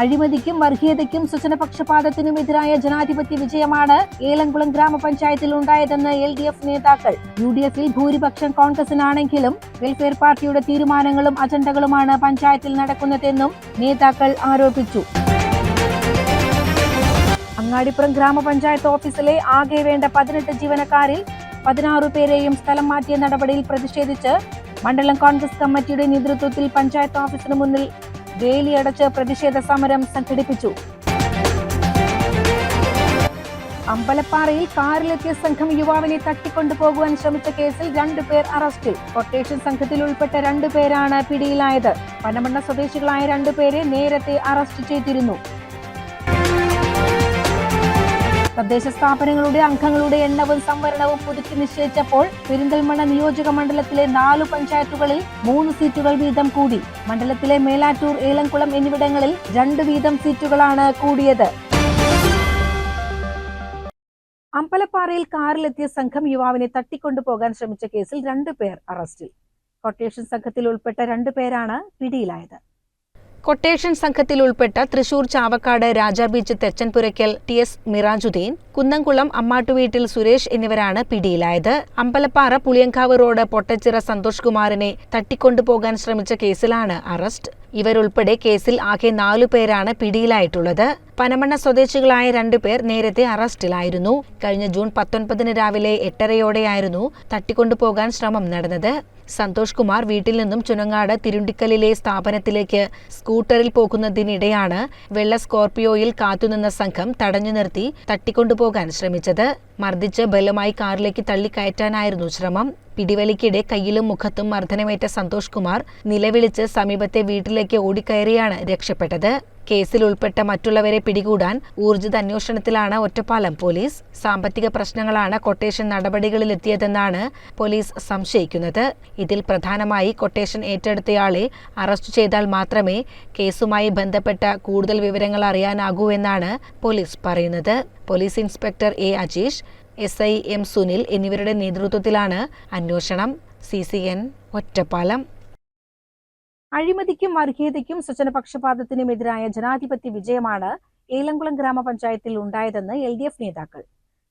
അഴിമതിക്കും വർഗീയതയ്ക്കും സ്വജനപക്ഷപാതത്തിനും എതിരായ ജനാധിപത്യ വിജയമാണ് ഏലംകുളം ഗ്രാമപഞ്ചായത്തിൽ ഉണ്ടായതെന്ന് എൽ ഡി എഫ് നേതാക്കൾ. യു ഡി എഫിൽ ഭൂരിപക്ഷം കോൺഗ്രസിനാണെങ്കിലും വെൽഫെയർ പാർട്ടിയുടെ തീരുമാനങ്ങളും അജണ്ടകളുമാണ് പഞ്ചായത്തിൽ നടക്കുന്നതെന്നും നേതാക്കൾ ആരോപിച്ചു. അങ്ങാടിപ്പുറം ഗ്രാമപഞ്ചായത്ത് ഓഫീസിലെ ആകെ വേണ്ട പതിനെട്ട് ജീവനക്കാരിൽ പതിനാറു പേരെയും സ്ഥലം മാറ്റിയ നടപടിയിൽ പ്രതിഷേധിച്ച് മണ്ഡലം കോൺഗ്രസ് കമ്മിറ്റിയുടെ നേതൃത്വത്തിൽ പഞ്ചായത്ത് ഓഫീസിന് മുന്നിൽ വേലിയടച്ച് പ്രതിഷേധ സമരം സംഘടിപ്പിച്ചു. അമ്പലപ്പാറയിൽ കാറിലെത്തിയ സംഘം യുവാവിനെ തട്ടിക്കൊണ്ടുപോകുവാൻ ശ്രമിച്ച കേസിൽ രണ്ടുപേർ അറസ്റ്റിൽ കൊട്ടേഷൻ സംഘത്തിൽ ഉൾപ്പെട്ട രണ്ടുപേരാണ് പിടിയിലായത്. പനമണ്ണ സ്വദേശികളായ രണ്ടുപേരെ നേരത്തെ അറസ്റ്റ് ചെയ്തിരുന്നു. തദ്ദേശ സ്ഥാപനങ്ങളുടെ അംഗങ്ങളുടെ എണ്ണവും സംവരണവും പുതുക്കി നിശ്ചയിച്ചപ്പോൾ പെരിന്തൽമണ്ണ നിയോജക മണ്ഡലത്തിലെ നാലു പഞ്ചായത്തുകളിൽ മൂന്ന് സീറ്റുകൾ വീതം കൂടി. മണ്ഡലത്തിലെ മേലാറ്റൂർ ഏലംകുളം എന്നിവിടങ്ങളിൽ രണ്ട് വീതം സീറ്റുകളാണ് കൂടിയത്. അമ്പലപ്പാറയിൽ കാറിലെത്തിയ സംഘം യുവാവിനെ തട്ടിക്കൊണ്ടുപോകാൻ ശ്രമിച്ച കേസിൽ രണ്ടുപേർ അറസ്റ്റിൽ. കൊട്ടേഷൻ സംഘത്തിൽ ഉൾപ്പെട്ട രണ്ടുപേരാണ് പിടിയിലായത്. കൊട്ടേഷൻ സംഘത്തിൽ ഉൾപ്പെട്ട Thrissur Chavakkad Raja beach Thechanpurakkal T S Mirajuddin Kunnamkulam അമ്മാട്ടുവീട്ടിൽ Suresh എന്നിവരാണ് പിടിയിലായത്. അമ്പലപ്പാറ പുളിയങ്കാവ് റോഡ് പൊട്ടച്ചിറ സന്തോഷ് കുമാറിനെ തട്ടിക്കൊണ്ടുപോകാൻ ശ്രമിച്ച കേസിലാണ് അറസ്റ്റ്. ഇവരുൾപ്പെടെ കേസിൽ ആകെ നാലു പേരാണ് പിടിയിലായിട്ടുള്ളത്. പനമണ്ണ സ്വദേശികളായ രണ്ടുപേർ നേരത്തെ അറസ്റ്റിലായിരുന്നു. കഴിഞ്ഞ ജൂൺ പത്തൊൻപതിന് രാവിലെ എട്ടരയോടെയായിരുന്നു തട്ടിക്കൊണ്ടുപോകാൻ ശ്രമം നടന്നത്. സന്തോഷ് കുമാർ വീട്ടിൽ നിന്നും ചുനങ്ങാട് തിരുണ്ടിക്കലിലെ സ്ഥാപനത്തിലേക്ക് സ്കൂട്ടറിൽ പോകുന്നതിനിടെയാണ് വെള്ള സ്കോർപിയോയിൽ കാത്തുനിന്ന സംഘം തടഞ്ഞു നിർത്തി തട്ടിക്കൊണ്ടുപോകാൻ ശ്രമിച്ചത്. മർദ്ദിച്ച് ബലമായി കാറിലേക്ക് തള്ളിക്കയറ്റാനായിരുന്നു ശ്രമം. പിടിവലിക്കിടെ കയ്യിലും മുഖത്തും മർദ്ദനമേറ്റ സന്തോഷ് കുമാർ നിലവിളിച്ച് സമീപത്തെ വീട്ടിലേക്ക് ഓടിക്കയറിയാണ് രക്ഷപ്പെട്ടത്. കേസിൽ ഉൾപ്പെട്ട മറ്റുള്ളവരെ പിടികൂടാൻ ഊർജിത അന്വേഷണത്തിലാണ് ഒറ്റപ്പാലം പോലീസ് സാമ്പത്തിക പ്രശ്നങ്ങളാണ് കൊട്ടേഷൻ നടപടികളിലെത്തിയതെന്നാണ് പോലീസ് സംശയിക്കുന്നത്. ഇതിൽ പ്രധാനമായി കൊട്ടേഷൻ ഏറ്റെടുത്തയാളെ അറസ്റ്റ് ചെയ്താൽ മാത്രമേ കേസുമായി ബന്ധപ്പെട്ട കൂടുതൽ വിവരങ്ങൾ അറിയാനാകൂ എന്നാണ് പോലീസ് പറയുന്നത്. Police inspector A Ajeesh S I M Sunil എന്നിവരുടെ നേതൃത്വത്തിലാണ് അന്വേഷണം. C C N Ottappalam. അഴിമതിക്കും വർഗീയതയ്ക്കും സ്വജനപക്ഷപാതത്തിനും എതിരായ ജനാധിപത്യ വിജയമാണ് ഏലംകുളം ഗ്രാമപഞ്ചായത്തിൽ ഉണ്ടായതെന്ന് എൽ ഡി എഫ് നേതാക്കൾ.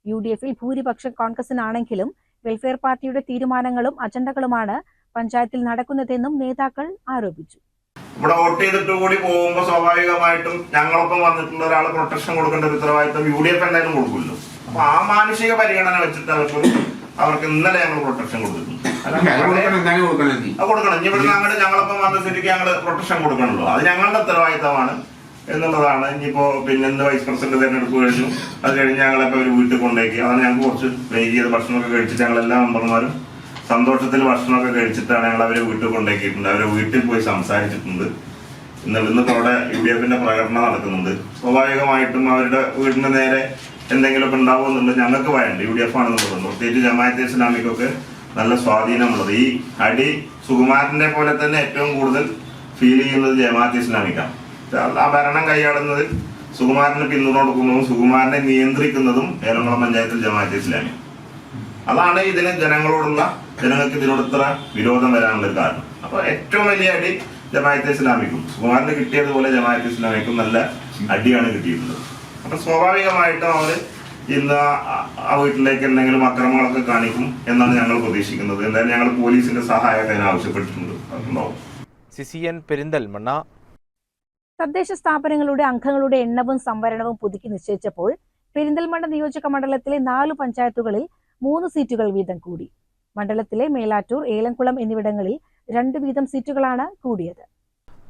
യു ഡി എഫിൽ ഭൂരിപക്ഷം കോൺഗ്രസിനാണെങ്കിലും വെൽഫെയർ പാർട്ടിയുടെ തീരുമാനങ്ങളും അജണ്ടകളുമാണ് പഞ്ചായത്തിൽ നടക്കുന്നതെന്നും നേതാക്കൾ ആരോപിച്ചു. ഇവിടെ വോട്ട് ചെയ്തിട്ട് കൂടി പോകുമ്പോൾ സ്വാഭാവികമായിട്ടും ഞങ്ങളൊപ്പം വന്നിട്ടുള്ള ഒരാൾ പ്രൊട്ടക്ഷൻ കൊടുക്കേണ്ട ഒരു ഉത്തരവാദിത്തം യു ഡി എഫ് എന്തായാലും കൊടുക്കുമല്ലോ അപ്പൊ ആ മാനുഷിക പരിഗണന വെച്ചിട്ട് അവർക്ക് അവർക്ക് ഇന്നലെ ഞങ്ങൾ പ്രൊട്ടക്ഷൻ കൊടുത്തിട്ടുണ്ട് കൊടുക്കണം ഇനി. ഇവിടുന്ന് അങ്ങോട്ട് ഞങ്ങളിപ്പം വന്ന സ്ഥിതിക്ക് ഞങ്ങൾ പ്രൊട്ടക്ഷൻ കൊടുക്കണല്ലോ. അത് ഞങ്ങളുടെ ഉത്തരവാദിത്തമാണ് എന്നുള്ളതാണ്. ഇനിയിപ്പോ പിന്നെ എന്ത് വൈസ് പ്രസിഡന്റ് തെരഞ്ഞെടുപ്പ് കഴിഞ്ഞു. അത് കഴിഞ്ഞ് ഞങ്ങളിപ്പോ ഒരു വീട്ടിൽ കൊണ്ടേക്ക്. അതാണ് ഞങ്ങൾക്ക് കുറച്ച് വൈകിയത്. ഭക്ഷണമൊക്കെ കഴിച്ചിട്ട് ഞങ്ങൾ എല്ലാ മെമ്പർമാരും സന്തോഷത്തിൽ ഭക്ഷണമൊക്കെ കഴിച്ചിട്ടാണ് ഞങ്ങൾ അവരെ വീട്ടിൽ കൊണ്ടേക്കിയിട്ടുണ്ട്. അവരെ വീട്ടിൽ പോയി സംസാരിച്ചിട്ടുണ്ട്. ഇന്ന് ഇന്നിപ്പോ അവിടെ യു ഡി എഫിന്റെ പ്രകടനം നടക്കുന്നുണ്ട്. സ്വാഭാവികമായിട്ടും അവരുടെ വീടിന് നേരെ എന്തെങ്കിലുമൊക്കെ ഉണ്ടാവുമെന്നുണ്ട്. ഞങ്ങൾക്ക് വേണ്ട. യു ഡി എഫ് ആണെന്നുള്ളത് പ്രത്യേകിച്ച് ജമാഅത്തെ ഇസ്ലാമിക്കൊക്കെ നല്ല സ്വാധീനമുള്ളത്. ഈ അടി സുകുമാരന്റെ പോലെ തന്നെ ഏറ്റവും കൂടുതൽ ഫീൽ ചെയ്യുന്നത് ജമാഅത്ത് ഇസ്ലാമിക്കാണ്. ആ ഭരണം കൈയാടുന്നതിൽ സുകുമാരന് പിന്തുണ കൊടുക്കുന്നതും സുകുമാരനെ നിയന്ത്രിക്കുന്നതും ഏലംകുളം പഞ്ചായത്തിൽ ജമാഅത്ത് ഇസ്ലാമി അതാണ് ഇതിന് ജനങ്ങളോടുള്ള ജനങ്ങൾക്ക് ഇതിനോട് ഇത്ര വിരോധം വരാനുള്ള കാരണം. അപ്പൊ ഏറ്റവും വലിയ അടി ജമാഅത്തെ ഇസ്ലാമിക്കും. സുകുമാരന് കിട്ടിയതുപോലെ ജമാഅത്തെ ഇസ്ലാമിക്കും നല്ല അടിയാണ് കിട്ടിയിട്ടുള്ളത്. അപ്പൊ സ്വാഭാവികമായിട്ടും അവർ ഇന്ന് ആ- ആ വീട്ടിലേക്ക് എന്തെങ്കിലും അക്രമങ്ങളൊക്കെ കാണിക്കും എന്നാണ് ഞങ്ങൾ പ്രതീക്ഷിക്കുന്നത്. എന്തായാലും ഞങ്ങൾ പോലീസിന്റെ സഹായം അതിന് ആവശ്യപ്പെട്ടിട്ടുണ്ട്. അതുണ്ടാവും. സിസിയൻ പെരിന്തൽമണ്ണ. തദ്ദേശ സ്ഥാപനങ്ങളുടെ അംഗങ്ങളുടെ എണ്ണവും സംവരണവും പുതുക്കി നിശ്ചയിച്ചപ്പോൾ പെരിന്തൽമണ്ണ നിയോജക മണ്ഡലത്തിലെ നാലു പഞ്ചായത്തുകളിൽ മൂന്ന് സീറ്റുകൾ വീതം കൂടി. മണ്ഡലത്തിലെ മേലാറ്റൂർ ഏലംകുളം എന്നിവിടങ്ങളിൽ രണ്ട് വീതം സീറ്റുകളാണ് കൂടിയത്.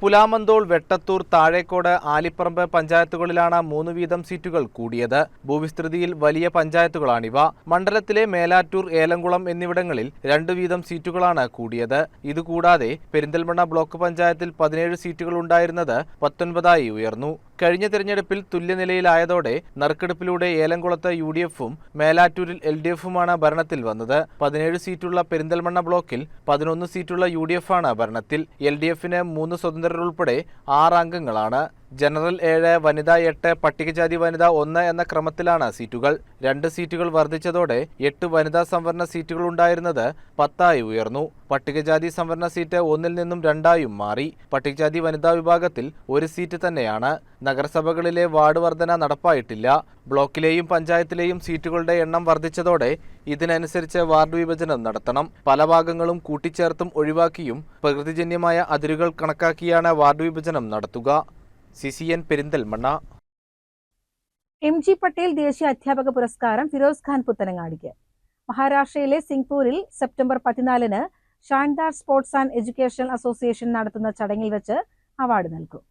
പുലാമന്തോൾ വെട്ടത്തൂർ താഴേക്കോട് ആലിപ്പറമ്പ് പഞ്ചായത്തുകളിലാണ് മൂന്ന് വീതം സീറ്റുകൾ കൂടിയത്. ഭൂവിസ്തൃതിയിൽ വലിയ പഞ്ചായത്തുകളാണിവ. മണ്ഡലത്തിലെ മേലാറ്റൂർ ഏലംകുളം എന്നിവിടങ്ങളിൽ രണ്ട് വീതം സീറ്റുകളാണ് കൂടിയത്. ഇതുകൂടാതെ പെരിന്തൽമണ്ണ ബ്ലോക്ക് പഞ്ചായത്തിൽ പതിനേഴ് സീറ്റുകൾ ഉണ്ടായിരുന്നത് പത്തൊൻപതായി ഉയർന്നു. കഴിഞ്ഞ തെരഞ്ഞെടുപ്പിൽ തുല്യനിലയിലായതോടെ നറുക്കെടുപ്പിലൂടെ ഏലംകുളത്ത് യു ഡി എഫും മേലാറ്റൂരിൽ എൽ ഡി എഫുമാണ് ഭരണത്തിൽ വന്നത്. പതിനേഴ് സീറ്റുള്ള പെരിന്തൽമണ്ണ ബ്ലോക്കിൽ പതിനൊന്ന് സീറ്റുള്ള യു ഡി എഫാണ് ഭരണത്തിൽ. എൽ ഡി എഫിന് മൂന്ന് സ്വതന്ത്രരുൾപ്പെടെ ആറ് അംഗങ്ങളാണ്. ജനറൽ ഏഴ് വനിത എട്ട് പട്ടികജാതി വനിത ഒന്ന് എന്ന ക്രമത്തിലാണ് സീറ്റുകൾ. രണ്ട് സീറ്റുകൾ വർദ്ധിച്ചതോടെ എട്ട് വനിതാ സംവരണ സീറ്റുകൾ ഉണ്ടായിരുന്നത് പത്തായി ഉയർന്നു. പട്ടികജാതി സംവരണ സീറ്റ് ഒന്നിൽ നിന്നും രണ്ടായും മാറി. പട്ടികജാതി വനിതാ വിഭാഗത്തിൽ ഒരു സീറ്റ് തന്നെയാണ്. നഗരസഭകളിലെ വാർഡ് വർധന നടപ്പായിട്ടില്ല. ബ്ലോക്കിലെയും പഞ്ചായത്തിലെയും സീറ്റുകളുടെ എണ്ണം വർദ്ധിച്ചതോടെ ഇതിനനുസരിച്ച് വാർഡ് വിഭജനം നടത്തണം. പല ഭാഗങ്ങളും കൂട്ടിച്ചേർത്തും ഒഴിവാക്കിയും പ്രകൃതിജന്യമായ അതിരുകൾ കണക്കാക്കിയാണ് വാർഡ് വിഭജനം നടത്തുക. C C N Perinthalmanna M G Patel ദേശീയ അധ്യാപക പുരസ്കാരം ഫിറോസ് ഖാൻ പുത്തനങ്ങാടിക്ക്. മഹാരാഷ്ട്രയിലെ സിംഗ്പൂരിൽ സെപ്റ്റംബർ പതിനാലിന് Shandar sports and education association നടത്തുന്ന ചടങ്ങിൽ വെച്ച് അവാർഡ് നൽകും.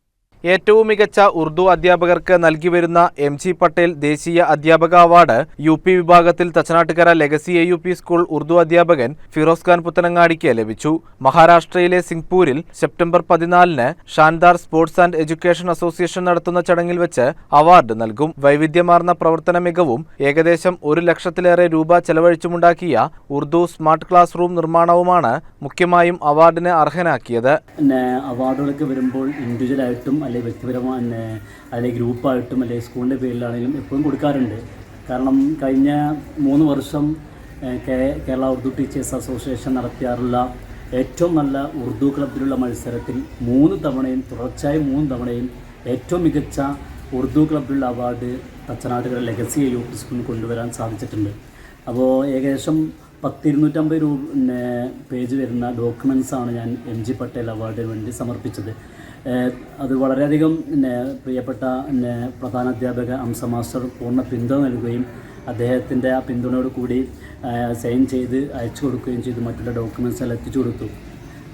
ഏറ്റവും മികച്ച ഉർദു അധ്യാപകർക്ക് നൽകി വരുന്ന എം ജി പട്ടേൽ ദേശീയ അധ്യാപക അവാർഡ് യു പി വിഭാഗത്തിൽ Thachanattukara legacy A U P school Urdu അധ്യാപകൻ ഫിറോസ് ഖാൻ പുത്തനങ്ങാടിക്ക് ലഭിച്ചു. മഹാരാഷ്ട്രയിലെ സിംഗ്പൂരിൽ സെപ്റ്റംബർ പതിനാലിന് Shandar sports and education association നടത്തുന്ന ചടങ്ങിൽ വെച്ച് അവാർഡ് നൽകും. വൈവിധ്യമാർന്ന പ്രവർത്തന മികവും ഏകദേശം ഒരു ലക്ഷത്തിലേറെ രൂപ ചെലവഴിച്ചുമുണ്ടാക്കിയ ഉർദു സ്മാർട്ട് ക്ലാസ് റൂം നിർമ്മാണവുമാണ് മുഖ്യമായും അവാർഡിന് അർഹനാക്കിയത്. അവാർഡുകളൊക്കെ വരുമ്പോൾ ഇൻഡിവിജ്വലായിട്ടും അല്ലെങ്കിൽ വ്യക്തിപരമായി തന്നെ അല്ലെങ്കിൽ ഗ്രൂപ്പായിട്ടും അല്ലെങ്കിൽ സ്കൂളിന്റെ പേരിലാണെങ്കിലും എപ്പോഴും കൊടുക്കാറുണ്ട്. കാരണം കഴിഞ്ഞ മൂന്ന് വർഷം കേരള ഉറുദു ടീച്ചേഴ്സ് അസോസിയേഷൻ നടത്തിയാറുള്ള ഏറ്റവും നല്ല ഉറുദു ക്ലബിലുള്ള മത്സരത്തിൽ മൂന്ന് തവണയും തുടർച്ചയായി മൂന്ന് തവണയും ഏറ്റവും മികച്ച Urdu ക്ലബിലുള്ള award Thachanattukara legacy U P സ്കൂളിൽ കൊണ്ടുവരാൻ സാധിച്ചിട്ടുണ്ട്. അപ്പോൾ ഏകദേശം പത്തിരുന്നൂറ്റമ്പത് രൂപ പേജ് വരുന്ന ഡോക്യുമെൻസാണ് ഞാൻ എം ജി പട്ടേൽ അവാർഡിന് വേണ്ടി സമർപ്പിച്ചത്. അത് വളരെയധികം പിന്നെ പ്രിയപ്പെട്ട പിന്നെ പ്രധാന അധ്യാപക അംസ മാസ്റ്റർ പൂർണ പിന്തുണ നൽകുകയും അദ്ദേഹത്തിന്റെ ആ പിന്തുണയോട് കൂടി സൈൻ ചെയ്ത് അയച്ചു കൊടുക്കുകയും ചെയ്തു. മറ്റുള്ള ഡോക്യുമെൻസ് എല്ലാം എത്തിച്ചു കൊടുത്തു.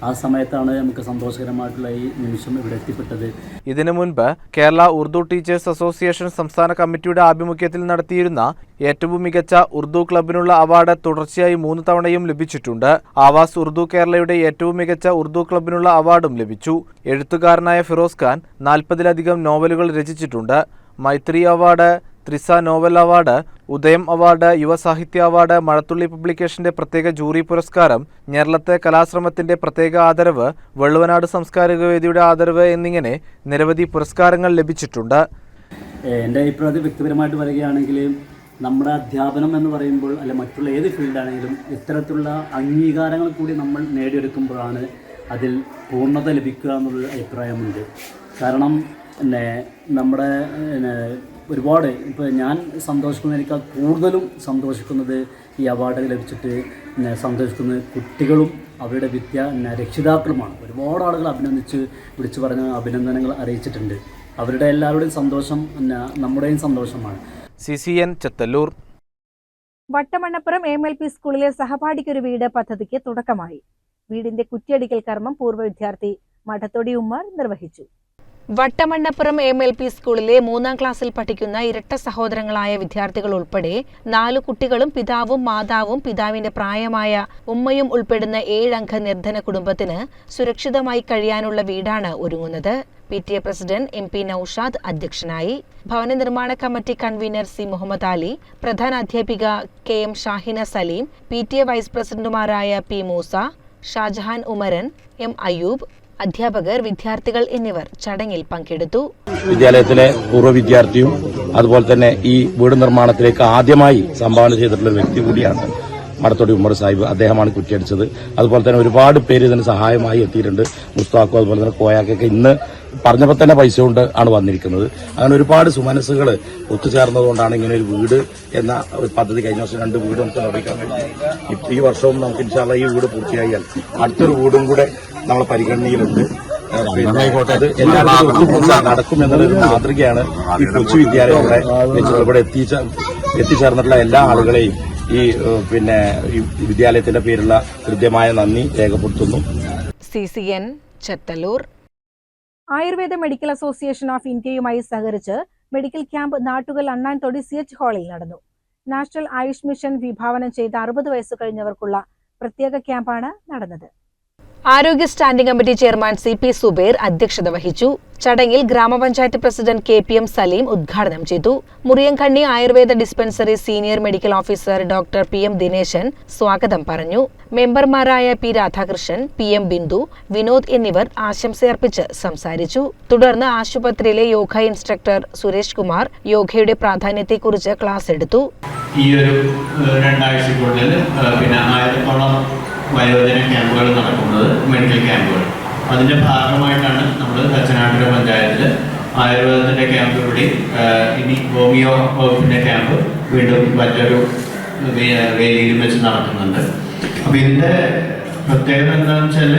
ആ സമയത്താണ് നമുക്ക് സന്തോഷകരമായിട്ടുള്ള ഈ നിമിഷം ഇവിടെ എത്തിപ്പെട്ടത്. ഇതിനു മുൻപ് കേരള ഉറുദു ടീച്ചേഴ്സ് അസോസിയേഷൻ സംസ്ഥാന കമ്മിറ്റിയുടെ ആഭിമുഖ്യത്തിൽ നടത്തിയിരുന്ന ഏറ്റവും മികച്ച ഉറുദു ക്ലബിനുള്ള അവാർഡ് തുടർച്ചയായി മൂന്ന് തവണയും ലഭിച്ചിട്ടുണ്ട്. ആവാസ് ഉറുദു കേരളയുടെ ഏറ്റവും മികച്ച ഉറുദു ക്ലബിനുള്ള അവാർഡും ലഭിച്ചു. എഴുത്തുകാരനായ ഫിറോസ് ഖാൻ നാൽപ്പതിലധികം നോവലുകൾ രചിച്ചിട്ടുണ്ട്. മൈത്രി അവാർഡ് ത്രിസ നോവൽ അവാർഡ് ഉദയം അവാർഡ് യുവസാഹിത്യ അവാർഡ് മഴത്തുള്ളി പബ്ലിക്കേഷന്റെ പ്രത്യേക ജൂറി പുരസ്കാരം ഞെരളത്തെ കലാശ്രമത്തിന്റെ പ്രത്യേക ആദരവ് വെള്ളുവനാട് സാംസ്കാരിക വേദിയുടെ ആദരവ് എന്നിങ്ങനെ നിരവധി പുരസ്കാരങ്ങൾ ലഭിച്ചിട്ടുണ്ട്. എന്റെ അഭിപ്രായത്തിൽ വ്യക്തിപരമായിട്ട് പറയുകയാണെങ്കിൽ നമ്മുടെ അധ്യാപനം എന്ന് പറയുമ്പോൾ അല്ലെ മറ്റുള്ള ഏത് ഫീൽഡാണെങ്കിലും ഇത്തരത്തിലുള്ള അംഗീകാരങ്ങൾ കൂടി നമ്മൾ നേടിയെടുക്കുമ്പോഴാണ് അതിൽ പൂർണത ലഭിക്കുക എന്നുള്ള അഭിപ്രായമുണ്ട്. കാരണം പിന്നെ നമ്മുടെ ഒരുപാട്. ഇപ്പോൾ ഞാൻ സന്തോഷിക്കുന്നതിനേക്കാൾ കൂടുതലും സന്തോഷിക്കുന്നത് ഈ അവാർഡ് ലഭിച്ചിട്ട് സന്തോഷിക്കുന്ന സന്തോഷിക്കുന്നത് കുട്ടികളും അവരുടെ വിദ്യ രക്ഷിതാക്കളുമാണ്. ഒരുപാട് ആളുകൾ അഭിനന്ദിച്ച് വിളിച്ചു പറഞ്ഞ അഭിനന്ദനങ്ങൾ അറിയിച്ചിട്ടുണ്ട്. അവരുടെ എല്ലാവരുടെയും സന്തോഷം പിന്നെ നമ്മുടെയും സന്തോഷമാണ്. C C N Chethallur. Vattamannappuram M L P സ്കൂളിലെ സഹപാഠിക്കൊരു വീട് പദ്ധതിക്ക് തുടക്കമായി. വീടിന്റെ കുറ്റിയടിക്കൽ കർമ്മം പൂർവ വിദ്യാർത്ഥി മഠത്തൊടി ഉമ്മർ നിർവഹിച്ചു. വട്ടമണ്ണപ്പുറം എം എൽ പി സ്കൂളിലെ മൂന്നാം ക്ലാസ്സിൽ പഠിക്കുന്ന ഇരട്ട സഹോദരങ്ങളായ വിദ്യാർത്ഥികൾ ഉൾപ്പെടെ നാലു കുട്ടികളും പിതാവും മാതാവും പിതാവിന്റെ പ്രായമായ ഉമ്മയും ഉൾപ്പെടുന്ന ഏഴംഗ നിർധന കുടുംബത്തിന് സുരക്ഷിതമായി കഴിയാനുള്ള വീടാണ് ഒരുങ്ങുന്നത്. P T A president M P Naushad അധ്യക്ഷനായി. ഭവന നിർമ്മാണ committee convener C Muhammad Ali പ്രധാന അധ്യാപിക K M Shahina Salim P T A vice പ്രസിഡന്റുമാരായ പി മൂസ ഷാജഹാൻ ഉമരൻ എം അയൂബ് അധ്യാപകർ വിദ്യാർത്ഥികൾ എന്നിവർ ചടങ്ങിൽ പങ്കെടുത്തു. വിദ്യാലയത്തിലെ പൂർവ വിദ്യാർത്ഥിയും അതുപോലെ തന്നെ ഈ വീട് നിർമ്മാണത്തിലേക്ക് ആദ്യമായി സംഭാവന ചെയ്തിട്ടുള്ള വ്യക്തി കൂടിയാണ് മടത്തോടി ഉമ്മർ സാഹിബ്. അദ്ദേഹമാണ് കുറ്റിയടിച്ചത്. അതുപോലെ തന്നെ ഒരുപാട് പേര് ഇതിന് സഹായമായി എത്തിയിട്ടുണ്ട്. മുസ്താഖോ അതുപോലെ തന്നെ കോയാക്കൊക്കെ ഇന്ന് പറഞ്ഞപ്പോൾ തന്നെ പൈസ കൊണ്ട് ആണ് വന്നിരിക്കുന്നത്. അങ്ങനെ ഒരുപാട് സുമനസ്സുകൾ ഒത്തുചേർന്നതുകൊണ്ടാണ് ഇങ്ങനെ ഒരു വീട് എന്ന ഒരു പദ്ധതി കഴിഞ്ഞ വർഷം രണ്ട് വീട് നമുക്ക് നിർമ്മിക്കാൻ കഴിഞ്ഞു ഈ വർഷവും നമുക്ക് ഇൻഷാല്ല ഈ വീട് പൂർത്തിയായാൽ അടുത്തൊരു വീടും കൂടെ നമ്മൾ പരിഗണനയിലുണ്ട്. നടക്കും എന്നുള്ളൊരു മാതൃകയാണ് ഈ കൊച്ചു വിദ്യാലയങ്ങളെ ഇവിടെ എത്തിച്ച എത്തിച്ചേർന്നിട്ടുള്ള എല്ലാ ആളുകളെയും ഈ പിന്നെ ഈ വിദ്യാലയത്തിന്റെ പേരുള്ള ഹൃദ്യമായ നന്ദി രേഖപ്പെടുത്തുന്നു. C C N Chethallur Ayurveda medical association of ഇന്ത്യയുമായി സഹകരിച്ച് medical camp Nattukal Annanthodi C H ഹാളിൽ നടന്നു. നാഷണൽ ആയുഷ് മിഷൻ വിഭാവനം ചെയ്ത അറുപത് വയസ്സ് കഴിഞ്ഞവർക്കുള്ള പ്രത്യേക ക്യാമ്പാണ് നടന്നത്. ആരോഗ്യ standing committee chairman C P Zubair അധ്യക്ഷത വഹിച്ചു. ചടങ്ങിൽ grama panchayat president K P M Salim ഉദ്ഘാടനം ചെയ്തു. Muriyankanni Ayurveda dispensary senior medical officer doctor P M Dineshan സ്വാഗതം പറഞ്ഞു. മെമ്പർമാരായ P Radhakrishnan P M Bindu Vinod എന്നിവർ ആശംസയർപ്പിച്ച് സംസാരിച്ചു. തുടർന്ന് ആശുപത്രിയിലെ യോഗ ഇൻസ്ട്രക്ടർ സുരേഷ് കുമാർ യോഗയുടെ പ്രാധാന്യത്തെക്കുറിച്ച് ക്ലാസ് എടുത്തു. ഈ ഒരു രണ്ടാഴ്ചക്കുള്ളിൽ പിന്നെ ആയിരത്തോളം വയോജന ക്യാമ്പുകൾ നടക്കുന്നത് മെഡിക്കൽ ക്യാമ്പുകൾ. അതിന്റെ ഭാഗമായിട്ടാണ് നമ്മൾ തച്ചനാട്ടുകര പഞ്ചായത്തിൽ ആയുർവേദത്തിന്റെ ക്യാമ്പ് കൂടി ഇനി ഹോമിയോ വകുപ്പിന്റെ ക്യാമ്പ് വീണ്ടും മറ്റൊരു വേദിയിലും വെച്ച് നടക്കുന്നുണ്ട്. അപ്പോൾ ഇതിന്റെ പ്രത്യേകത എന്താണെന്ന് വെച്ചാൽ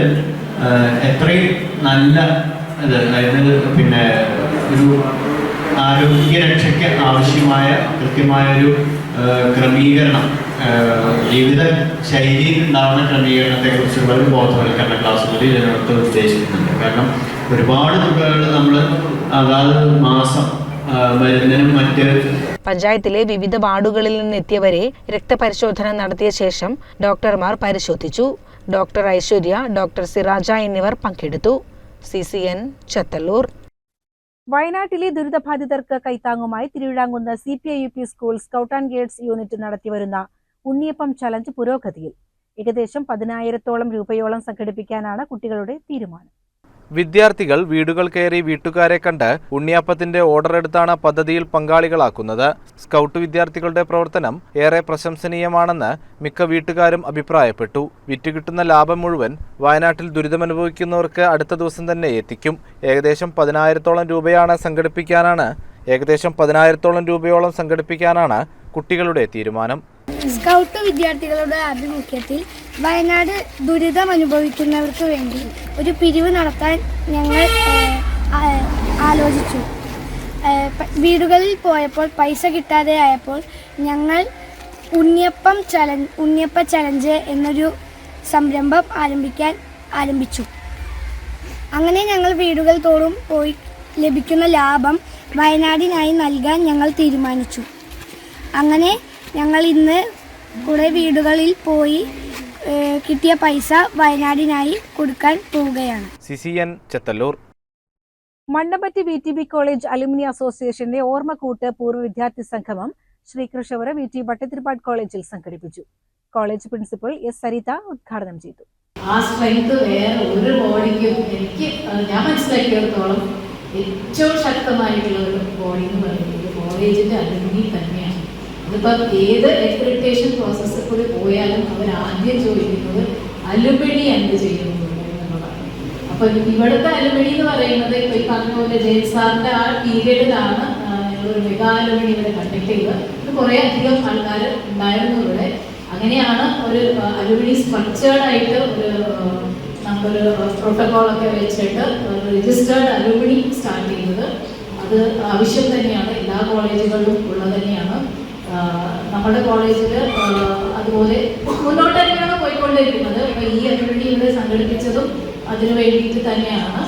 എത്രയും നല്ല ഇത് അതായത് പിന്നെ ഒരു ആരോഗ്യരക്ഷയ്ക്ക് ആവശ്യമായ കൃത്യമായൊരു ക്രമീകരണം. ജീവിത ശൈലിയിൽ ഉണ്ടാവുന്ന ക്രമീകരണത്തെക്കുറിച്ചുള്ള ഒരു ബോധവൽക്കരണ ക്ലാസ്സുകളിൽ ഇതിനകത്ത് ഉദ്ദേശിക്കുന്നുണ്ട്. കാരണം ഒരുപാട് തുകകൾ നമ്മൾ അതാത് മാസം മരുന്നിനും മറ്റ് പഞ്ചായത്തിലെ വിവിധ വാർഡുകളിൽ നിന്നെത്തിയവരെ രക്തപരിശോധന നടത്തിയ ശേഷം ഡോക്ടർമാർ പരിശോധിച്ചു. ഡോക്ടർ ഐശ്വര്യ ഡോക്ടർ സിറാജ എന്നിവർ പങ്കെടുത്തു. C C N Chethallur. വയനാട്ടിലെ ദുരിതബാധിതർക്ക് കൈത്താങ്ങുമായി Thiruvizhamkunnu C P I U P school scout and guides unit നടത്തിവരുന്ന ഉണ്ണിയപ്പം ചലഞ്ച് പുരോഗതിയിൽ. ഏകദേശം പതിനായിരത്തോളം രൂപയോളം സംഘടിപ്പിക്കാനാണ് കുട്ടികളുടെ തീരുമാനം. വിദ്യാർത്ഥികൾ വീടുകൾ കയറി വീട്ടുകാരെ കണ്ട് ഉണ്ണിയപ്പത്തിന്റെ ഓർഡർ എടുത്താണ് പദ്ധതിയിൽ പങ്കാളികളാക്കുന്നത്. സ്കൗട്ട് വിദ്യാർത്ഥികളുടെ പ്രവർത്തനം ഏറെ പ്രശംസനീയമാണെന്ന് മിക്ക വീട്ടുകാരും അഭിപ്രായപ്പെട്ടു. വിറ്റുകിട്ടുന്ന ലാഭം മുഴുവൻ വയനാട്ടിൽ ദുരിതമനുഭവിക്കുന്നവർക്ക് അടുത്ത ദിവസം തന്നെ എത്തിക്കും. ഏകദേശം പതിനായിരത്തോളം രൂപയാണ് സംഘടിപ്പിക്കാനാണ് ഏകദേശം പതിനായിരത്തോളം രൂപയോളം സംഘടിപ്പിക്കാനാണ് കുട്ടികളുടെ തീരുമാനം. സ്കൗട്ട് വിദ്യാർത്ഥികളുടെ ആഭിമുഖ്യത്തിൽ വയനാട് ദുരിതം അനുഭവിക്കുന്നവർക്ക് വേണ്ടി ഒരു പിരിവ് നടത്താൻ ഞങ്ങൾ ആലോചിച്ചു. വീടുകളിൽ പോയപ്പോൾ പൈസ കിട്ടാതെ ആയപ്പോൾ ഞങ്ങൾ ഉണ്ണിയപ്പം ചലഞ്ച് ഉണ്ണിയപ്പ ചലഞ്ച് എന്നൊരു സംരംഭം ആരംഭിക്കാൻ ആരംഭിച്ചു. അങ്ങനെ ഞങ്ങൾ വീടുകൾ തോറും പോയി ലഭിക്കുന്ന ലാഭം വയനാടിനായി നൽകാൻ ഞങ്ങൾ തീരുമാനിച്ചു. അങ്ങനെ ഞങ്ങൾ ഇന്ന് കുറേ വീടുകളിൽ പോയി കിട്ടിയ പൈസ വയനാടിനായി കൊടുക്കാൻ പോവുകയാണ്. C C N Chethallur. Mannampatti V T B college alumni അസോസിയേഷന്റെ ഓർമ്മക്കൂട്ട് പൂർവ വിദ്യാർത്ഥി സംഗമം ശ്രീകൃഷ്ണപുര വി ടി ഭട്ടതിരിപ്പാട് കോളേജിൽ സംഘടിപ്പിച്ചു. കോളേജ് പ്രിൻസിപ്പൽ എസ് സരിത ഉദ്ഘാടനം ചെയ്തു. ആ സ്ട്രെങ്ത് വേറെ ഒരു ബോഡിക്കും എനിക്ക് ഞാൻ മനസ്സിലാക്കിയിടത്തോളം ഏറ്റവും ശക്തമായിട്ടുള്ള ഒരു ബോഡി എന്ന് പറയുന്നത് കോളേജിന്റെ അലുമിനി തന്നെയാണ്. അതിപ്പോൾ ഏത് എക്സ്പെക്ടേഷൻ പ്രോസസ്സിൽ കൂടി പോയാലും അവർ ആദ്യം ചോദിക്കുന്നത് അലുമിനി എന്ത് ചെയ്യുന്നു അപ്പൊ ഇവിടുത്തെ അലുമിനി എന്ന് പറയുന്നത് ഇപ്പൊ ഈ പറഞ്ഞ പോലെ ആ പീരീഡിലാണ് ഒരു മെഗാ അലുമിനി ഇവിടെ കണ്ടക്ട് ചെയ്തത്. ഇത് കുറെ അധികം ആൾക്കാർ ഉണ്ടായിരുന്നു ഇവിടെ. അങ്ങനെയാണ് ഒരു അലുമിനി സ്ട്രക്ചേർഡ് ആയിട്ട് ഒരു നമ്മളൊരു പ്രോട്ടോകോൾ ഒക്കെ വെച്ചിട്ട് രജിസ്റ്റേർഡ് അലുമിനി സ്റ്റാർട്ട് ചെയ്യുന്നത് അത് ആവശ്യം തന്നെയാണ്. എല്ലാ കോളേജുകളിലും ഉള്ളത് തന്നെയാണ്. നമ്മുടെ കോളേജിൽ അതുപോലെ മുന്നോട്ട് തന്നെയാണ് പോയിക്കൊണ്ടിരിക്കുന്നത് ഈ അലുമിനി ഇവിടെ സംഘടിപ്പിച്ചതും അതിനു വേണ്ടിയിട്ട് തന്നെയാണ്.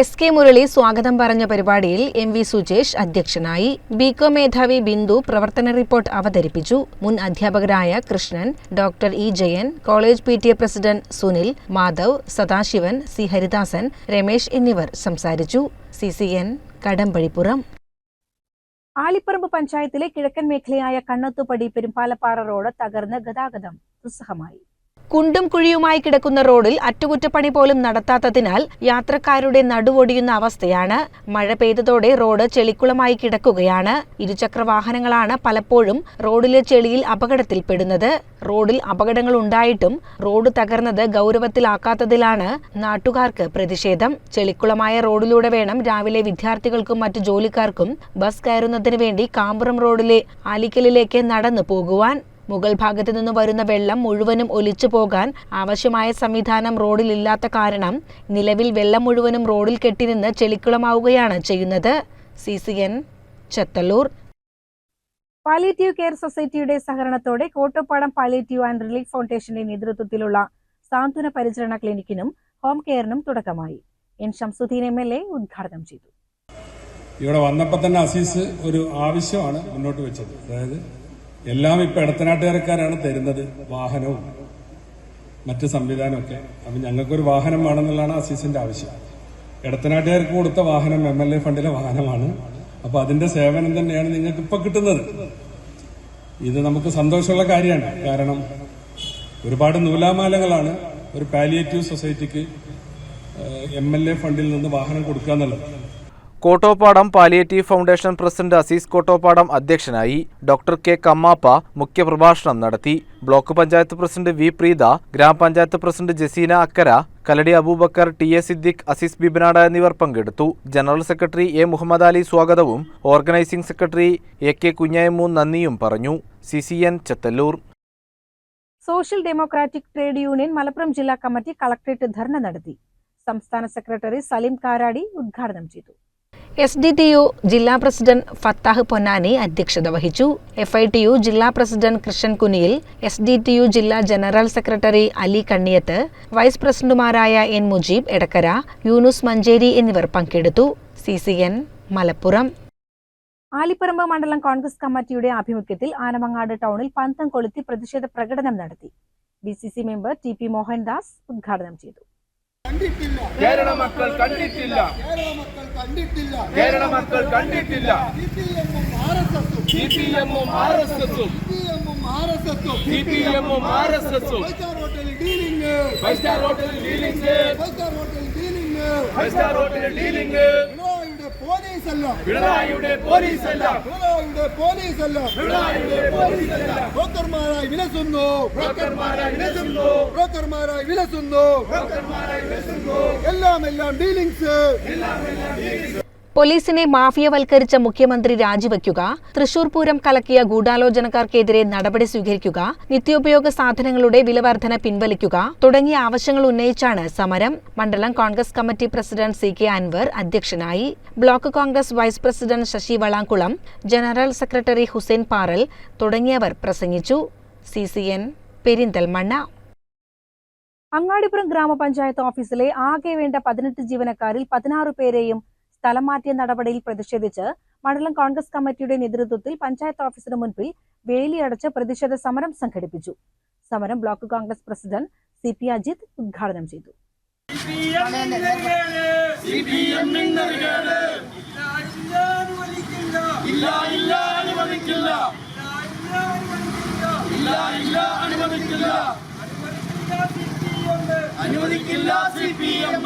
എസ് കെ മുരളി സ്വാഗതം പറഞ്ഞ പരിപാടിയിൽ എം വി സുജേഷ് അധ്യക്ഷനായി. ബികോ മേധാവി ബിന്ദു പ്രവർത്തന റിപ്പോർട്ട് അവതരിപ്പിച്ചു. മുൻ അധ്യാപകരായ Krishnan doctor E Jayan college P T A president Sunil Madhav Sadasivan C Haridasan Ramesh എന്നിവർ സംസാരിച്ചു. C C N Kadampazhipuram. Alipparamba പഞ്ചായത്തിലെ കിഴക്കൻ മേഖലയായ കണ്ണത്തുപടി പെരുമ്പാലപ്പാറ റോഡ് തകർന്ന് ഗതാഗതം ദുസ്സഹമായി. കുണ്ടും കുഴിയുമായി കിടക്കുന്ന റോഡിൽ അറ്റകുറ്റപ്പണി പോലും നടത്താത്തതിനാൽ യാത്രക്കാരുടെ നടുവൊടിയുന്ന അവസ്ഥയാണ്. മഴ പെയ്തതോടെ റോഡ് ചെളിക്കുളമായി കിടക്കുകയാണ്. ഇരുചക്ര വാഹനങ്ങളാണ് പലപ്പോഴും റോഡിലെ ചെളിയിൽ അപകടത്തിൽപ്പെടുന്നത്. റോഡിൽ അപകടങ്ങൾ ഉണ്ടായിട്ടും റോഡ് തകർന്നത് ഗൗരവത്തിലാക്കാത്തതിലാണ് നാട്ടുകാർക്ക് പ്രതിഷേധം. ചെളിക്കുളമായ റോഡിലൂടെ വേണം രാവിലെ വിദ്യാർത്ഥികൾക്കും മറ്റു ജോലിക്കാർക്കും ബസ് കയറുന്നതിന് വേണ്ടി കാമ്പുറം റോഡിലെ ആലിക്കലിലേക്ക് നടന്നു പോകുവാൻ. മുകൾ ഭാഗത്തു നിന്ന് വരുന്ന വെള്ളം മുഴുവനും ഒലിച്ചു പോകാൻ ആവശ്യമായ സംവിധാനം റോഡിൽ ഇല്ലാത്ത കാരണം നിലവിൽ വെള്ളം മുഴുവനും റോഡിൽ കെട്ടിനിന്ന് ചെളിക്കുളമാവുകയാണ് ചെയ്യുന്നത്. C C N Chethallur. Palliative care സൊസൈറ്റിയുടെ സഹകരണത്തോടെ കോട്ടപ്പാടം പാലിയേറ്റീവ് ആൻഡ് റിലീഫ് ഫൗണ്ടേഷന്റെ നേതൃത്വത്തിലുള്ള സാന്ത്വന പരിചരണ ക്ലിനിക്കിനും ഹോം കെയറിനും തുടക്കമായി. N Shamsudheen M L A ഉദ്ഘാടനം ചെയ്തു. ഇവിടെ വന്നപ്പോൾ തന്നെ അസീസ് ഒരു ആവശ്യമാണ് മുന്നോട്ട് വെച്ചത്. അതായത് എല്ലാം ഇപ്പൊ ഇടത്തനാട്ടുകാരക്കാരാണ് തരുന്നത്. വാഹനവും മറ്റ് സംവിധാനമൊക്കെ. അപ്പൊ ഞങ്ങൾക്കൊരു വാഹനം വേണമെന്നുള്ളതാണ് അസീസിന്റെ ആവശ്യം. ഇടത്തനാട്ടുകാർക്ക് കൊടുത്ത വാഹനം എം എൽ എ ഫണ്ടിലെ വാഹനമാണ്. അപ്പൊ അതിന്റെ സേവനം തന്നെയാണ് നിങ്ങൾക്ക് ഇപ്പൊ കിട്ടുന്നത്. ഇത് നമുക്ക് സന്തോഷമുള്ള കാര്യമാണ്. കാരണം ഒരുപാട് നൂലാമാലകളാണ് ഒരു പാലിയേറ്റീവ് സൊസൈറ്റിക്ക് എം എൽ എ ഫണ്ടിൽ നിന്ന് വാഹനം കൊടുക്കുക എന്നുള്ളത്. Kottoppadam palliative foundation president Aziz Kottoppadam അധ്യക്ഷനായി ഡോക്ടർ കെ. കമ്മാപ്പ മുഖ്യപ്രഭാഷണം നടത്തി. Block panchayat president V. Preetha grama panchayat president Jaseena Akkara Kaladi Aboobacker T. A. Siddique Aziz Bibinad എന്നിവർ പങ്കെടുത്തു. General secretary A. Muhammad Ali സ്വാഗതവും organising secretary A. K. Kunjayamoon നന്ദിയും പറഞ്ഞു. C. C. N. Chethallur. Social democratic trade union Malappuram ജില്ലാ committee collectorate ധർണ നടത്തി. സംസ്ഥാന secretary Saleem Karadi ഉദ്ഘാടനം ചെയ്തു. എസ് ഡി ടി യു ജില്ലാ പ്രസിഡന്റ് ഫത്താഹ് പൊന്നാനി അധ്യക്ഷത വഹിച്ചു. എഫ് ഐ ടി യു ജില്ലാ president Krishnan Kuniyil S D T U ജില്ലാ general secretary Ali Kanniyath vice പ്രസിഡന്റുമാരായ എൻ മുജീബ് എടക്കര യൂനുസ് മഞ്ചേരി എന്നിവർ പങ്കെടുത്തു. C C N Malappuram. Alipparamba മണ്ഡലം കോൺഗ്രസ് കമ്മിറ്റിയുടെ ആഭിമുഖ്യത്തിൽ ആനമങ്ങാട് ടൗണിൽ പന്തം കൊളുത്തി പ്രതിഷേധ പ്രകടനം നടത്തി. B C C member T P Mohandas ഉദ്ഘാടനം ചെയ്തു. കേരള മക്കൾ കണ്ടിട്ടില്ല കേരള മക്കൾ കണ്ടിട്ടില്ല സി പി എമ്മും ആർ എസ് എസും സി പി എമ്മും ആർ എസ് എസും five star hotel dealing five star hotel dealing പിണറായിയുടെ പോലീസ് അല്ല പോലീസ് അല്ല പിണറായിയുടെ പോലീസ് അല്ല ബ്രോക്കർമാരായി വിലസുന്നു. ബ്രോക്കർമാരായി വിലസുന്നു. ബ്രോക്കർമാരായി വിലസുന്നു. ബ്രോക്കർമാരായി വിലസുന്നു. എല്ലാം എല്ലാം ഡീലിംഗ്സ് പോലീസിനെ മാഫിയവൽക്കരിച്ച മുഖ്യമന്ത്രി രാജിവയ്ക്കുക തൃശൂർ പൂരം കലക്കിയ ഗൂഢാലോചനക്കാർക്കെതിരെ നടപടി സ്വീകരിക്കുക നിത്യോപയോഗ സാധനങ്ങളുടെ വിലവർധന പിൻവലിക്കുക തുടങ്ങിയ ആവശ്യങ്ങൾ ഉന്നയിച്ചാണ് സമരം. മണ്ഡലം Congress committee president C K Anwar അധ്യക്ഷനായി. Block Congress vice president Sasi Valamkulam general secretary Hussain Paral തുടങ്ങിയവർ പ്രസംഗിച്ചു. C C N Perinthalmanna. Angadipuram grama panchayat ഓഫീസിലെ ആകെ വേണ്ട പതിനെട്ട് ജീവനക്കാരിൽ പതിനാറ് പേരെയും സ്ഥലം മാറ്റിയ നടപടിയിൽ പ്രതിഷേധിച്ച് മണ്ഡലം കോൺഗ്രസ് കമ്മിറ്റിയുടെ നേതൃത്വത്തിൽ പഞ്ചായത്ത് ഓഫീസിന് മുൻപിൽ വേലിയടച്ച് പ്രതിഷേധ സമരം സംഘടിപ്പിച്ചു. സമരം block Congress president C P Ajith ഉദ്ഘാടനം ചെയ്തു. ഇല്ല ഇല്ല അനുവദിക്കില്ല ഇല്ല ഇല്ല അനുവദിക്കില്ല അനുവദിക്കില്ല C P M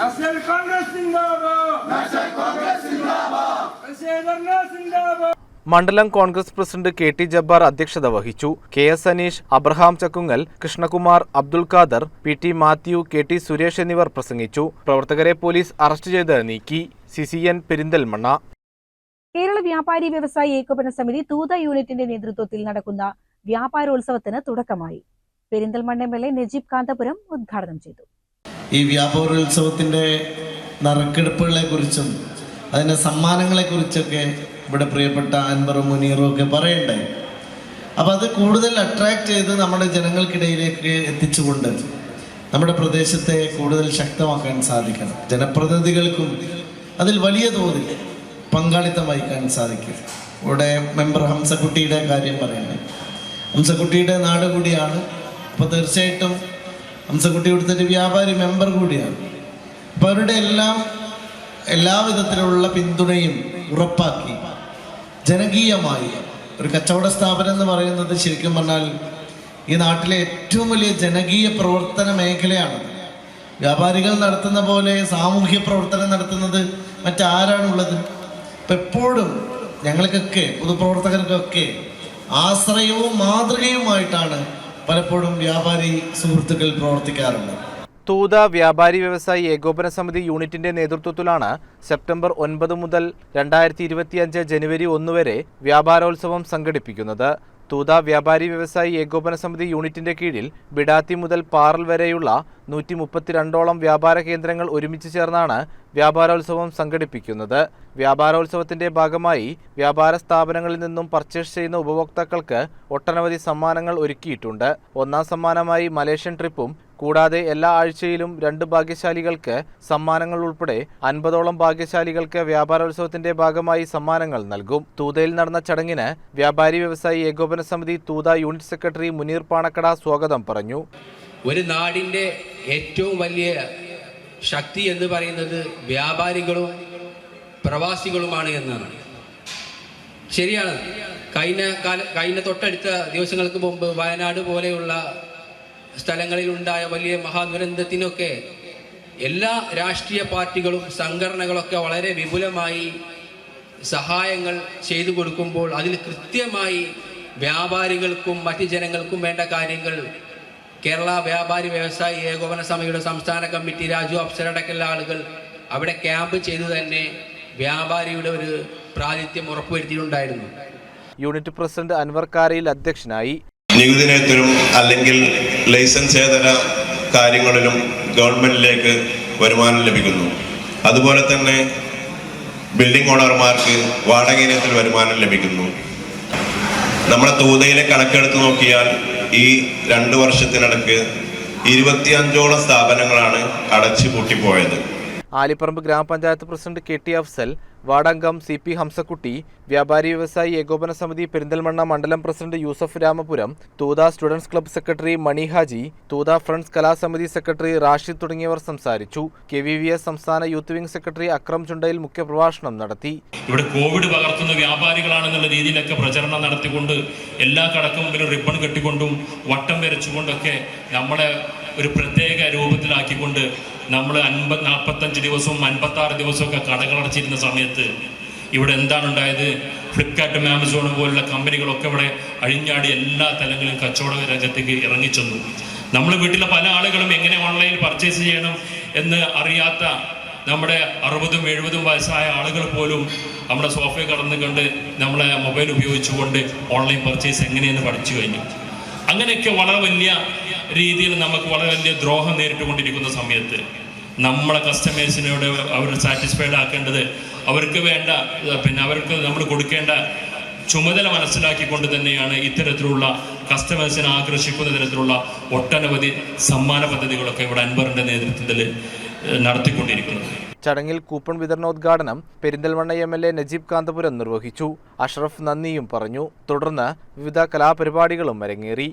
national Congress സിന്ദാബാദ് നാഷണൽ കോൺഗ്രസ് സിന്ദാബാദ് സിന്ദാബാദ് മണ്ഡലം Congress president K T Jabbar അധ്യക്ഷത വഹിച്ചു. K S Aneesh Abraham Chakkungal Krishnakumar Abdul Khader P T Mathew K T Suresh എന്നിവർ പ്രസംഗിച്ചു. പ്രവർത്തകരെ പോലീസ് അറസ്റ്റ് ചെയ്ത് നീക്കി. C C N Perinthalmanna. Kerala Vyapari Vyavasayi Ekopana സമിതി തൂത യൂണിറ്റിന്റെ നേതൃത്വത്തിൽ നടക്കുന്ന വ്യാപാരോത്സവത്തിന് തുടക്കമായി. Perinthalmanna M L A Najeeb Kanthapuram ഉദ്ഘാടനം ചെയ്തു. ഈ വ്യാപാരോത്സവത്തിന്റെ നറുക്കെടുപ്പുകളെ കുറിച്ചും അതിന്റെ സമ്മാനങ്ങളെ കുറിച്ചൊക്കെ ഇവിടെ പ്രിയപ്പെട്ട അൻവറും മുനീറും ഒക്കെ പറയണ്ടേ. അപ്പോൾ അത് കൂടുതൽ അട്രാക്റ്റ് ചെയ്ത് നമ്മുടെ ജനങ്ങൾക്കിടയിലേക്ക് എത്തിച്ചുകൊണ്ട് നമ്മുടെ പ്രദേശത്തെ കൂടുതൽ ശക്തമാക്കാൻ സാധിക്കണം. ജനപ്രതിനിധികൾക്കും അതിൽ വലിയ തോതിൽ പങ്കാളിത്തം വഹിക്കാൻ സാധിക്കും. ഇവിടെ മെമ്പർ ഹംസക്കുട്ടിയുടെ കാര്യം പറയുന്നത് ഹംസക്കുട്ടിയുടെ നാട് കൂടിയാണ്. അപ്പോൾ തീർച്ചയായിട്ടും ഹംസക്കുട്ടി ഇവിടുത്തെ ഒരു വ്യാപാരി മെമ്പർ കൂടിയാണ്. അപ്പൊ അവരുടെ എല്ലാം എല്ലാ വിധത്തിലുള്ള പിന്തുണയും ഉറപ്പാക്കി. ജനകീയമായി. ഒരു കച്ചവട സ്ഥാപനം എന്ന് പറയുന്നത് ശരിക്കും പറഞ്ഞാൽ ഈ നാട്ടിലെ ഏറ്റവും വലിയ ജനകീയ പ്രവർത്തന മേഖലയാണ്. വ്യാപാരികൾ നടത്തുന്ന പോലെ സാമൂഹ്യ പ്രവർത്തനം നടത്തുന്നത് മറ്റാരാണുള്ളത്? അപ്പം എപ്പോഴും ഞങ്ങൾക്കൊക്കെ പൊതുപ്രവർത്തകർക്കൊക്കെ ആശ്രയവും മാതൃകയുമായിട്ടാണ് പലപ്പോഴും വ്യാപാരി സുഹൃത്തുക്കൾ പ്രവർത്തിക്കാറുണ്ട്. തൂത വ്യാപാരി വ്യവസായി ഏകോപന സമിതി യൂണിറ്റിന്റെ നേതൃത്വത്തിലാണ് സെപ്റ്റംബർ ഒൻപത് മുതൽ രണ്ടായിരത്തി ഇരുപത്തിയഞ്ച് ജനുവരി ഒന്ന് വരെ വ്യാപാരോത്സവം സംഘടിപ്പിക്കുന്നത്. തൂത വ്യാപാരി വ്യവസായി ഏകോപന സമിതി യൂണിറ്റിന്റെ കീഴിൽ ബിഡാത്തി മുതൽ പാറൽ വരെയുള്ള നൂറ്റി മുപ്പത്തിരണ്ടോളം വ്യാപാര കേന്ദ്രങ്ങൾ ഒരുമിച്ച് ചേർന്നാണ് വ്യാപാരോത്സവം സംഘടിപ്പിക്കുന്നത്. വ്യാപാരോത്സവത്തിന്റെ ഭാഗമായി വ്യാപാര സ്ഥാപനങ്ങളിൽ നിന്നും പർച്ചേസ് ചെയ്യുന്ന ഉപഭോക്താക്കൾക്ക് ഒട്ടനവധി സമ്മാനങ്ങൾ ഒരുക്കിയിട്ടുണ്ട്. ഒന്നാം സമ്മാനമായി മലേഷ്യൻ ട്രിപ്പും കൂടാതെ എല്ലാ ആഴ്ചയിലും രണ്ട് ഭാഗ്യശാലികൾക്ക് സമ്മാനങ്ങൾ ഉൾപ്പെടെ അൻപതോളം ഭാഗ്യശാലികൾക്ക് വ്യാപാരോത്സവത്തിന്റെ ഭാഗമായി സമ്മാനങ്ങൾ നൽകും. തൂതയിൽ നടന്ന ചടങ്ങിന് വ്യാപാരി വ്യവസായി ഏകോപന സമിതി തൂത യൂണിറ്റ് സെക്രട്ടറി മുനീർ പാണക്കട സ്വാഗതം പറഞ്ഞു. ഒരു നാടിന്റെ ഏറ്റവും വലിയ ശക്തി എന്ന് പറയുന്നത് വ്യാപാരികളും പ്രവാസികളുമാണ് എന്നാണ്. ശരിയാണ്. കഴിഞ്ഞ കാല കഴിഞ്ഞ തൊട്ടടുത്ത ദിവസങ്ങൾക്ക് മുമ്പ് വയനാട് പോലെയുള്ള സ്ഥലങ്ങളിൽ ഉണ്ടായ വലിയ മഹാദുരന്തത്തിനൊക്കെ എല്ലാ രാഷ്ട്രീയ പാർട്ടികളും സംഘടനകളൊക്കെ വളരെ വിപുലമായി സഹായങ്ങൾ ചെയ്തു കൊടുക്കുമ്പോൾ അതിൽ കൃത്യമായി വ്യാപാരികൾക്കും മറ്റ് ജനങ്ങൾക്കും വേണ്ട കാര്യങ്ങൾ കേരള വ്യാപാരി വ്യവസായി ഏകോപന സമിതിയുടെ സംസ്ഥാന കമ്മിറ്റി രാജു അപ്സരടക്കമുള്ള ആളുകൾ അവിടെ ക്യാമ്പ് ചെയ്തു തന്നെ വ്യാപാരിയുടെ ഒരു പ്രാതിഥ്യം ഉറപ്പുവരുത്തിയിട്ടുണ്ടായിരുന്നു. യൂണിറ്റ് പ്രസിഡന്റ് അൻവർ കാരയിൽ അധ്യക്ഷനായി നികുതിനത്തിലും അല്ലെങ്കിൽ ലൈസൻസേതര കാര്യങ്ങളിലും ഗവൺമെന്റിലേക്ക് വരുമാനം ലഭിക്കുന്നു. അതുപോലെ തന്നെ ബിൽഡിംഗ് ഓണർമാർക്ക് വാടക ഇനത്തിൽ വരുമാനം ലഭിക്കുന്നു. നമ്മുടെ തൂതയിലെ കണക്കെടുത്ത് നോക്കിയാൽ ഈ രണ്ട് വർഷത്തിനിടക്ക് ഇരുപത്തിയഞ്ചോളം സ്ഥാപനങ്ങളാണ് അടച്ചു പൂട്ടിപ്പോയത് ആലിപ്പറമ്പ് ഗ്രാമപഞ്ചായത്ത് പ്രസിഡന്റ് കെ ടി അഫ്സൽ വാർഡംഗം സി പി ഹംസക്കുട്ടി വ്യാപാരി വ്യവസായി ഏകോപന സമിതി പെരിന്തൽമണ്ണ മണ്ഡലം president Yusuf Ramapuram Thootha students club secretary Mani Haji Thootha friends Kalasamithi secretary Rashid തുടങ്ങിയവർ സംസാരിച്ചു. കെ വി വി എസ് സംസ്ഥാന youth wing secretary Akram Chundayil മുഖ്യപ്രഭാഷണം നടത്തി. ഇവിടെ കോവിഡ് പകർത്തുന്ന വ്യാപാരികളാണെന്നുള്ള രീതിയിലൊക്കെ പ്രചരണം നടത്തിക്കൊണ്ട് എല്ലാ കടക്കും റിബൺ കെട്ടിക്കൊണ്ടും വട്ടം വരച്ചുകൊണ്ടൊക്കെ നമ്മളെ ഒരു പ്രത്യേക രൂപത്തിലാക്കിക്കൊണ്ട് നമ്മൾ അൻപത് നാൽപ്പത്തഞ്ച് ദിവസവും അൻപത്താറ് ദിവസമൊക്കെ കടകളടച്ചിരുന്ന സമയത്ത് ഇവിടെ എന്താണ് ഉണ്ടായത് ഫ്ലിപ്കാർട്ടും ആമസോണും പോലുള്ള കമ്പനികളൊക്കെ ഇവിടെ അഴിഞ്ഞാടി എല്ലാ തലങ്ങളിലും കച്ചവട രംഗത്തേക്ക് ഇറങ്ങിച്ചെന്നു. നമ്മൾ വീട്ടിലെ പല ആളുകളും എങ്ങനെ ഓൺലൈനിൽ പർച്ചേസ് ചെയ്യണം എന്ന് അറിയാത്ത നമ്മുടെ അറുപതും എഴുപതും വയസ്സായ ആളുകൾ പോലും നമ്മുടെ സോഫയിൽ കടന്നു കണ്ട് നമ്മളെ മൊബൈൽ ഉപയോഗിച്ചുകൊണ്ട് ഓൺലൈൻ പർച്ചേസ് എങ്ങനെയെന്ന് പഠിച്ചു കഴിഞ്ഞു. അങ്ങനെയൊക്കെ വളരെ വലിയ രീതിയിൽ നമുക്ക് വളരെ വലിയ ദ്രോഹം നേരിട്ടുകൊണ്ടിരിക്കുന്ന സമയത്ത് നമ്മളെ കസ്റ്റമേഴ്സിനോട് അവർ സാറ്റിസ്ഫൈഡ് ആക്കേണ്ടത് അവർക്ക് വേണ്ട പിന്നെ അവർക്ക് നമ്മൾ കൊടുക്കേണ്ട ചുമതല മനസ്സിലാക്കിക്കൊണ്ട് തന്നെയാണ് ഇത്തരത്തിലുള്ള കസ്റ്റമേഴ്സിനെ ആകർഷിക്കുന്ന തരത്തിലുള്ള ഒട്ടനവധി സമ്മാന പദ്ധതികളൊക്കെ ഇവിടെ അൻവറിന്റെ നേതൃത്വത്തിൽ നടത്തിക്കൊണ്ടിരിക്കുന്നത്. ചടങ്ങിൽ കൂപ്പൺ വിതരണോദ്ഘാടനം Perinthalmanna M L A Najeeb Kanthapuram നിർവഹിച്ചു. അഷ്റഫ് നന്ദിയും പറഞ്ഞു. തുടർന്ന് വിവിധ കലാപരിപാടികളും അരങ്ങേറി.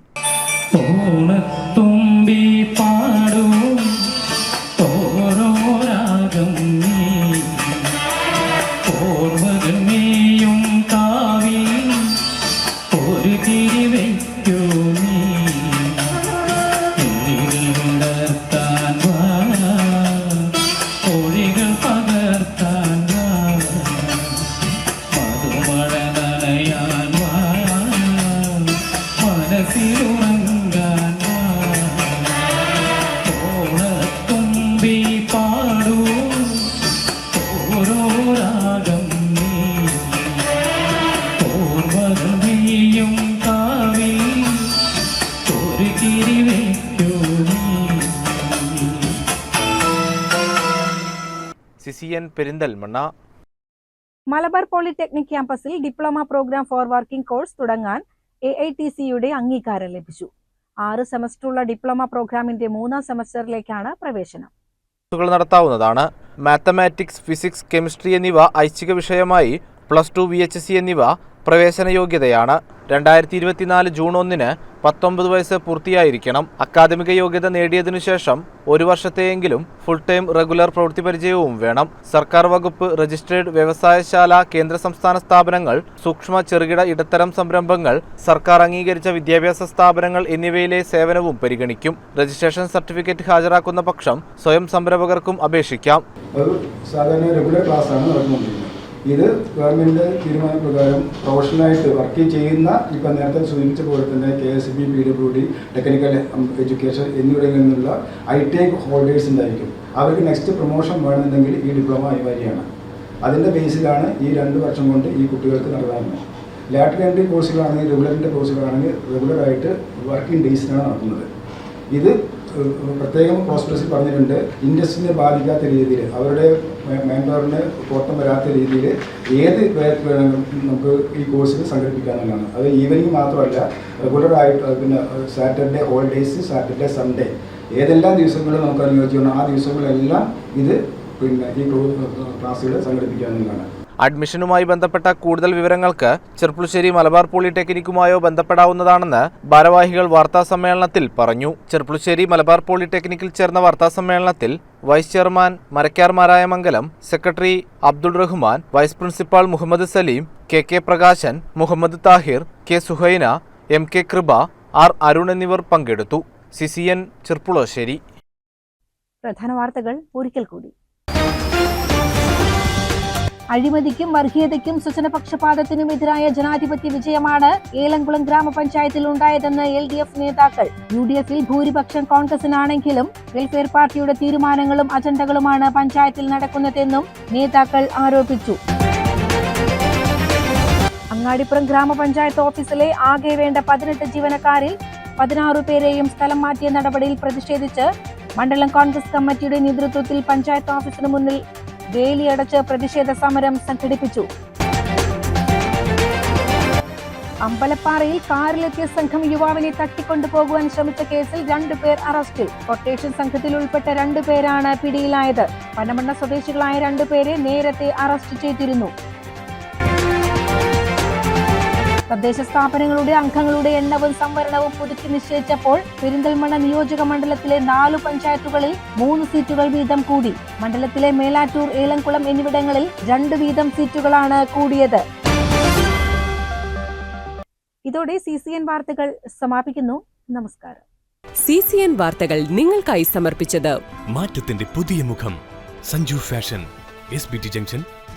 പെരിന്തൽമണ്ണ. മലബാർ പോളിടെക്നിക് ക്യാമ്പസിൽ diploma programme for working course തുടങ്ങാൻ എ ഐ ടി സിയുടെ അംഗീകാരം ലഭിച്ചു. ആറ് സെമസ്റ്ററുള്ള ഡിപ്ലോമ പ്രോഗ്രാമിന്റെ മൂന്നാം സെമസ്റ്ററിലേക്കാണ് പ്രവേശനം. കോഴ്സുകൾ നടത്താവുന്നതാണ്. മാത്തമാറ്റിക്സ് ഫിസിക്സ് കെമിസ്ട്രി എന്നിവ ഐച്ഛിക വിഷയമായി plus two V H C എന്നിവ പ്രവേശന യോഗ്യതയാണ്. രണ്ടായിരത്തി ഇരുപത്തിനാല് ജൂൺ ഒന്നിന് പത്തൊമ്പത് വയസ്സ് പൂർത്തിയായിരിക്കണം. അക്കാദമിക യോഗ്യത നേടിയതിനു ശേഷം ഒരു വർഷത്തെയെങ്കിലും ഫുൾ ടൈം റെഗുലർ പ്രവൃത്തി പരിചയവും വേണം. സർക്കാർ വകുപ്പ് രജിസ്ട്രേഡ് വ്യവസായശാല കേന്ദ്ര സംസ്ഥാന സ്ഥാപനങ്ങൾ സൂക്ഷ്മ ചെറുകിട ഇടത്തരം സംരംഭങ്ങൾ സർക്കാർ അംഗീകരിച്ച വിദ്യാഭ്യാസ സ്ഥാപനങ്ങൾ എന്നിവയിലെ സേവനവും പരിഗണിക്കും. രജിസ്ട്രേഷൻ സർട്ടിഫിക്കറ്റ് ഹാജരാക്കുന്ന പക്ഷം സ്വയം സംരംഭകർക്കും അപേക്ഷിക്കാം. സാധാരണ റെഗുലർ ക്ലാസ് ആണ് നടന്നുകൊണ്ടിരിക്കുന്നത്. ഇത് ഗവൺമെന്റ് തീരുമാനപ്രകാരം പ്രൊഫഷണലായിട്ട് വർക്ക് ചെയ്യുന്ന ഇപ്പം നേരത്തെ സൂചിപ്പിച്ച പോലെ തന്നെ K S B P W D technical education എന്നിവിടങ്ങളിൽ നിന്നുള്ള ഐ ടി ഐ ഹോൾഡേഴ്സ് ഉണ്ടായിരിക്കും. അവർക്ക് നെക്സ്റ്റ് പ്രൊമോഷൻ വേണമെന്നുണ്ടെങ്കിൽ ഈ ഡിപ്ലോമ അനിവാര്യമാണ് അതിന്റെ ബേസിലാണ് ഈ രണ്ട് വർഷം കൊണ്ട് ഈ കുട്ടികൾക്ക് നടത്താറുണ്ട് ലാറ്റർ എൻട്രി കോഴ്സുകളാണെങ്കിൽ റെഗുലറിന്റെ കോഴ്സുകളാണെങ്കിൽ റെഗുലറായിട്ട് വർക്കിംഗ് ഡേയ്സിലാണ് നടത്തുന്നത്. ഇത് പ്രത്യേകം ഹോസ്പിറ്റൽസിൽ പറഞ്ഞിട്ടുണ്ട്. ഇൻഡസ്ട്രീനെ ബാധിക്കാത്ത രീതിയിൽ അവരുടെ മാൻ പവറിന് കോട്ടം വരാത്ത രീതിയിൽ ഏത് വേണമെങ്കിലും നമുക്ക് ഈ കോഴ്സിൽ സംഘടിപ്പിക്കാമെന്നാണ് അത് ഈവനിങ് മാത്രമല്ല റെഗുലറായിട്ട് പിന്നെ സാറ്റർഡേ ഹോളിഡേയ്സ് സാറ്റർഡേ സൺഡേ ഏതെല്ലാം ദിവസങ്ങളും നമുക്ക് അനുയോജ്യമാണ്. ആ ദിവസങ്ങളിലെല്ലാം ഇത് പിന്നെ ഈ ക്ലാസ്സുകൾ സംഘടിപ്പിക്കാവുന്നതാണ് അഡ്മിഷനുമായി ബന്ധപ്പെട്ട കൂടുതൽ വിവരങ്ങൾക്ക് ചെർപ്പുളശ്ശേരി മലബാർ പോളിടെക്നിക്കുമായോ ബന്ധപ്പെടാവുന്നതാണെന്ന് ഭാരവാഹികൾ വാർത്താസമ്മേളനത്തിൽ പറഞ്ഞു. ചെർപ്പുളശ്ശേരി മലബാർ പോളിടെക്നിക്കിൽ ചേർന്ന വാർത്താസമ്മേളനത്തിൽ vice chairman Marakkar Marayamangalam secretary Abdul Rahman vice principal Muhammad Salim K K Prakashan Muhammad Thahir K Suhaina M K Kripa R Arun എന്നിവർ പങ്കെടുത്തു. C C N Cherpulassery. പ്രധാന വാർത്തകൾ ഒരിക്കൽ കൂടി. അഴിമതിക്കും വർഗീയതയ്ക്കും സ്വജനപക്ഷപാതത്തിനും എതിരായ ജനാധിപത്യ വിജയമാണ് ഏലംകുളം ഗ്രാമപഞ്ചായത്തിൽ ഉണ്ടായതെന്ന് എൽ ഡി എഫ് നേതാക്കൾ. യു ഡി എഫിൽ ഭൂരിപക്ഷം കോൺഗ്രസിനാണെങ്കിലും വെൽഫെയർ പാർട്ടിയുടെ തീരുമാനങ്ങളും അജണ്ടകളുമാണ് പഞ്ചായത്തിൽ നടക്കുന്നതെന്നും നേതാക്കൾ ആരോപിച്ചു. അങ്ങാടിപ്പുറം ഗ്രാമപഞ്ചായത്ത് ഓഫീസിലെ ആകെ വേണ്ട പതിനെട്ട് ജീവനക്കാരിൽ പതിനാറു പേരെയും സ്ഥലം മാറ്റിയ നടപടിയിൽ പ്രതിഷേധിച്ച് മണ്ഡലം കോൺഗ്രസ് കമ്മിറ്റിയുടെ നേതൃത്വത്തിൽ പഞ്ചായത്ത് ഓഫീസിന് മുന്നിൽ വേലിയടച്ച് പ്രതിഷേധ സമരം സംഘടിപ്പിച്ചു. അമ്പലപ്പാറയിൽ കാറിലെത്തിയ സംഘം യുവാവിനെ തട്ടിക്കൊണ്ടുപോകുവാൻ ശ്രമിച്ച കേസിൽ രണ്ടുപേർ അറസ്റ്റിൽ കൊട്ടേഷൻ സംഘത്തിൽ ഉൾപ്പെട്ട രണ്ടുപേരാണ് പിടിയിലായത്. പനമണ്ണ സ്വദേശികളായ രണ്ടുപേരെ നേരത്തെ അറസ്റ്റ് ചെയ്തിരുന്നു. തദ്ദേശ സ്ഥാപനങ്ങളുടെ അംഗങ്ങളുടെ എണ്ണവും സംവരണവും പുതുക്കി നിശ്ചയിച്ചപ്പോൾ പെരിന്തൽമണ്ണ നിയോജക മണ്ഡലത്തിലെ നാലു പഞ്ചായത്തുകളിൽ മൂന്ന് സീറ്റുകൾ വീതം കൂടി. മണ്ഡലത്തിലെ മേലാറ്റൂർ ഏലംകുളം എന്നിവിടങ്ങളിൽ രണ്ട് വീതം സീറ്റുകളാണ് കൂടിയത്. ഇതോടെ സി സി എൻ വാർത്തകൾ സമാപിക്കുന്നു. നമസ്കാരം. സി സി എൻ വാർത്തകൾ നിങ്ങൾക്കായി സമർപ്പിച്ചത് മാറ്റത്തിന്റെ പുതിയ മുഖം Sanju fashion S B T junction